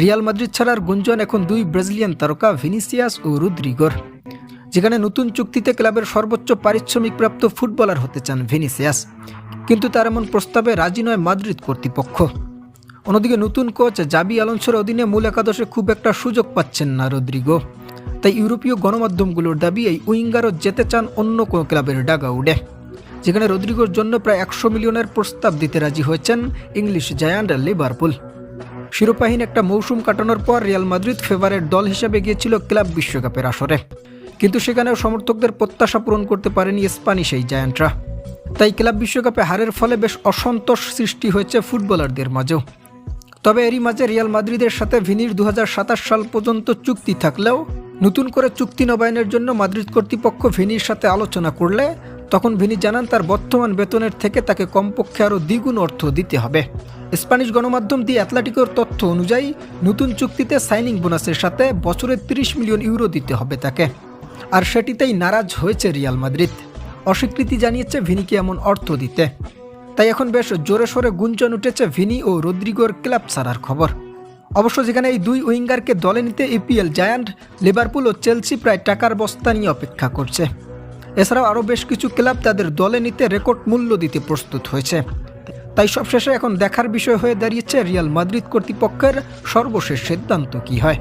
Real Madrid ছাড়ার গুঞ্জন এখন দুই ব্রাজিলিয়ান তারকা ভিনিসিয়াস ও রুদ্রিগর। যেখানে নতুন চুক্তিতে ক্লাবের সর্বোচ্চ পারিশ্রমিক প্রাপ্ত ফুটবলার হতে চান ভিনিসিয়াস। কিন্তু তার এমন প্রস্তাবে রাজি নয় মাদ্রিদ কর্তৃপক্ষ। অন্যদিকে নতুন কোচ জাবি আলোনসোর অধীনে মূল একাদশে খুব একটা সুযোগ পাচ্ছেন না রদ্রিগো। তাই ইউরোপীয় গণমাধ্যমগুলোর দাবি, এই উইঙ্গারও যেতে চান অন্য কোনো ক্লাবের ডাগা উডে যেখানে রদ্রিগোর জন্য প্রায় একশো মিলিয়নের প্রস্তাব দিতে রাজি হয়েছেন ইংলিশ জায়ান্ট লিভারপুল। শিরোপাহীন একটা মৌসুম কাটানোর পর রিয়াল মাদ্রিদ ফেভারেট দল হিসেবে গিয়েছিল ক্লাব বিশ্বকাপের আসরে। কিন্তু সেখানেও সমর্থকদের প্রত্যাশা পূরণ করতে পারেনি স্প্যানিশ এই জায়ান্টরা। তাই ক্লাব বিশ্বকাপে হারের ফলে বেশ অসন্তোষ সৃষ্টি হয়েছে ফুটবলারদের মাঝেও। তবে এরই মাঝে রিয়াল মাদ্রিদের সাথে ভিনির দু হাজার সাতাশ সাল পর্যন্ত চুক্তি থাকলেও নতুন করে চুক্তি নবায়নের জন্য মাদ্রিদ কর্তৃপক্ষ ভিনির সাথে আলোচনা করলে তখন ভিনি জানান তার বর্তমান বেতনের থেকে তাকে কমপক্ষে আরও দ্বিগুণ অর্থ দিতে হবে। স্প্যানিশ গণমাধ্যম দি অ্যাথলেটিকোর তথ্য অনুযায়ী, নতুন চুক্তিতে সাইনিং বোনাসের সাথে বছরে 30 মিলিয়ন ইউরো দিতে হবে তাকে। আর সেটিতেই নারাজ হয়েছে রিয়াল মাদ্রিদ। অস্বীকৃতি জানিয়েছে ভিনিকে এমন অর্থ দিতে। তাই এখন বেশ জোরে সোরে গুঞ্জন উঠেছে ভিনি ও রদ্রিগোর ক্লাব ছাড়ার খবর। অবশ্য যেখানে এই দুই উইঙ্গারকে দলে নিতে ইপিএল জায়ান্ট, লিভারপুল ও চেলসি প্রায় টাকার বস্তা নিয়ে অপেক্ষা করছে। এছাড়াও আরও বেশ কিছু ক্লাব তাদের দলে নিতে রেকর্ড মূল্য দিতে প্রস্তুত হয়েছে। তাই সবশেষে এখন দেখার বিষয় হয়ে দাঁড়িয়েছে রিয়াল মাদ্রিদ কর্তৃপক্ষের সর্বশেষ সিদ্ধান্ত কী হয়।